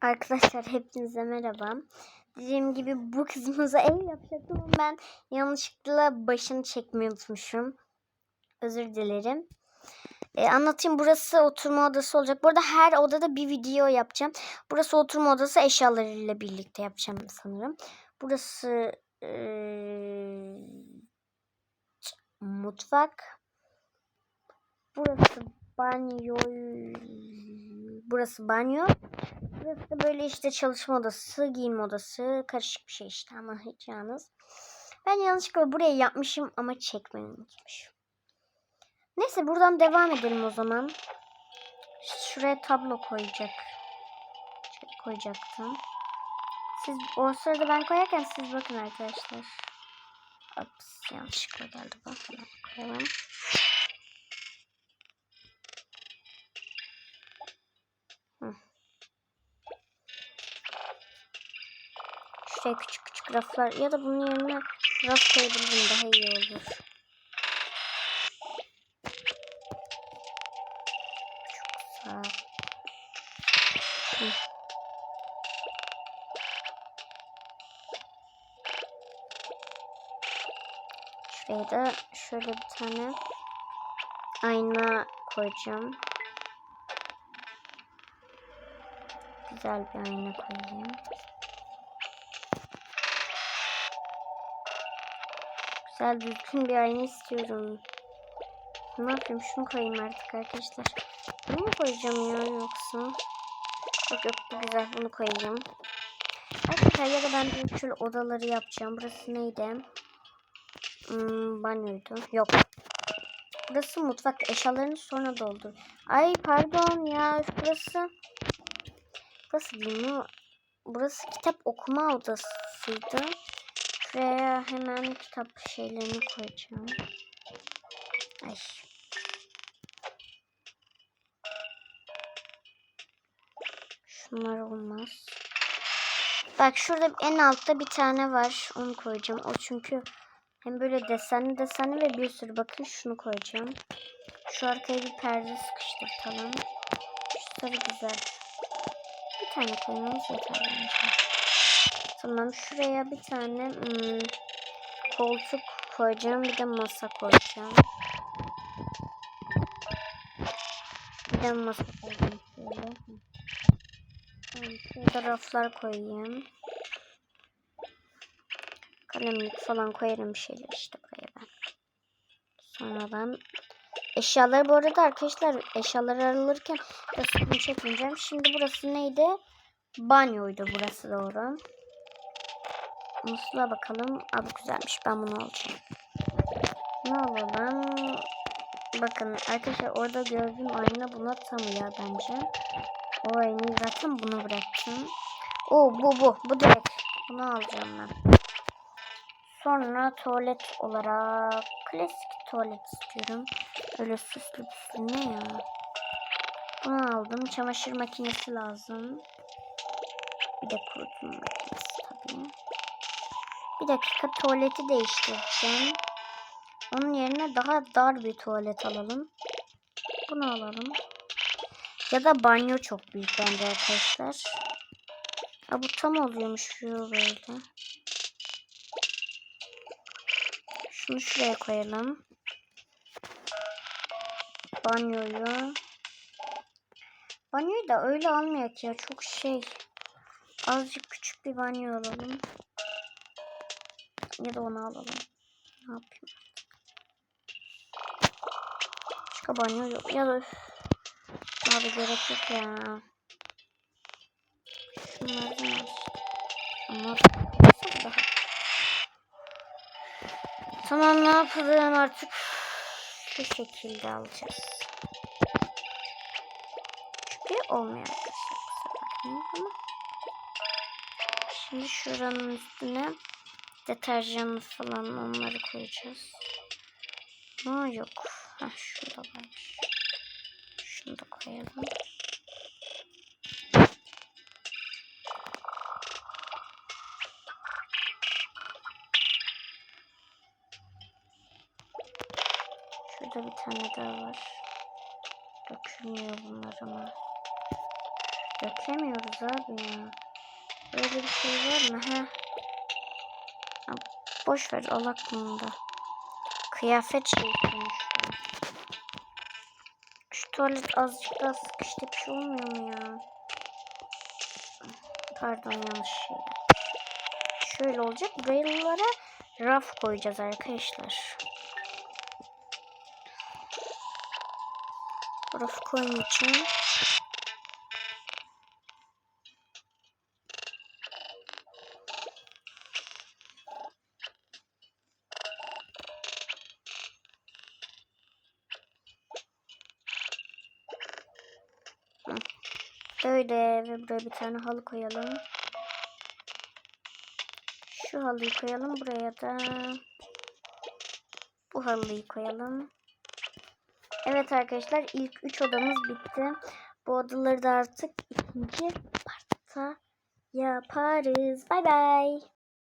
Arkadaşlar hepinize merhaba. Dediğim gibi bu kızımıza ev yapacaktım ben yanlışlıkla başını çekmeyi unutmuşum. Özür dilerim. Ee, anlatayım burası oturma odası olacak. Bu arada her odada bir video yapacağım. Burası oturma odası eşyalarıyla birlikte yapacağım sanırım. Burası ee, mutfak. Burası banyo. Burası banyo. Burası böyle işte çalışma odası, giyinme odası, karışık bir şey işte anlayacağınız. Ben yanlışlıkla buraya yapmışım ama çekmeyi unutmuşum. Neyse buradan devam edelim o zaman. Şuraya tablo koyacak. Şöyle koyacaktım. Siz o sırada ben koyarken siz bakın arkadaşlar. Ops yanlışlıkla geldi bak. Koyalım. Şuraya küçük küçük raflar ya da bunun yerine raf koyabilirim daha iyi olur. Çok. Hı. Şuraya da şöyle bir tane ayna koyacağım. Güzel bir ayna koyayım. Güzel düzgün bir ayna istiyorum. Ne yapayım? Şunu koyayım artık arkadaşlar. Bunu mu koyacağım ya yoksa? Yok yok bu güzel. Bunu koyayım. Arkadaşlar ya da ben bir şöyle odaları yapacağım. Burası neydi? Hmm, banyoydu. Yok. Burası mutfak. Eşyalarını sonra doldur. Ay pardon ya. Burası Burası bunu burası kitap okuma odasıydı. Şuraya hemen kitap şeylerini koyacağım. Ay. Şunlar olmaz. Bak şurada en altta bir tane var. Onu koyacağım. O çünkü hem böyle desenli desenli ve bir sürü bakın şunu koyacağım. Şu arkaya bir perde sıkıştırtalım. Şu güzel. Bir tane koymamız yeter bence. Tamam şuraya bir tane hmm, koltuk koyacağım. Bir de masa koyacağım. Bir de masa koyacağım şöyle. Şurada raflar koyayım. Kalemlik falan koyarım bir şeyler işte buraya ben. Sonradan eşyaları bu arada arkadaşlar eşyaları alırken sıkıntı çekmeyeceğim. Şimdi burası neydi? Banyoydu burası doğru. Musluğa bakalım. Aa, bu güzelmiş. Ben bunu alacağım. Ne alalım? Bakın arkadaşlar orada gördüğüm ayna buna tam ya bence. O aynayı zaten bunu bıraktım. Oo bu bu. Bu direkt. Bunu alacağım ben. Sonra tuvalet olarak klasik tuvalet istiyorum. Öyle süslü püslü ne ya? Bunu aldım. Çamaşır makinesi lazım. Bir de kurutma makinesi tabii. Bir dakika tuvaleti değiştireceğim. Onun yerine daha dar bir tuvalet alalım. Bunu alalım. Ya da banyo çok büyük bence arkadaşlar. Ha, bu tam oluyormuş şu böyle. Şunu şuraya koyalım. Banyoyu. Banyoyu da öyle almayak ya. Çok şey. Azıcık küçük bir banyo alalım. Ya da onu alalım. Ne yapayım? Başka banyo yok. Ya da. Abi gerek yok ya. Şunlardan al. Ama daha. Tamam ne yapalım artık. Şu şekilde alacağız. Çünkü olmuyor arkadaşlar. Bakmayın ama. Şimdi şuranın üstüne deterjan falan onları koyacağız. Aa yok. Ha şurada var. Şunu da koyalım. Şurada bir tane daha var. Dökülmüyor bunlar ama. Dökemiyoruz abi ya. Böyle bir şey var mı? Heh. Boş ver al aklında. Kıyafet şey sonuçta. Şu tuvalet azıcık daha sıkıştı bir şey olmuyor mu ya? Pardon yanlış şey. Şöyle olacak. Buraya raf koyacağız arkadaşlar. Raf koyun Böyle ve buraya bir tane halı koyalım. Şu halıyı koyalım buraya da. Bu halıyı koyalım. Evet arkadaşlar ilk 3 odamız bitti. Bu odaları da artık ikinci partta yaparız. Bay bay.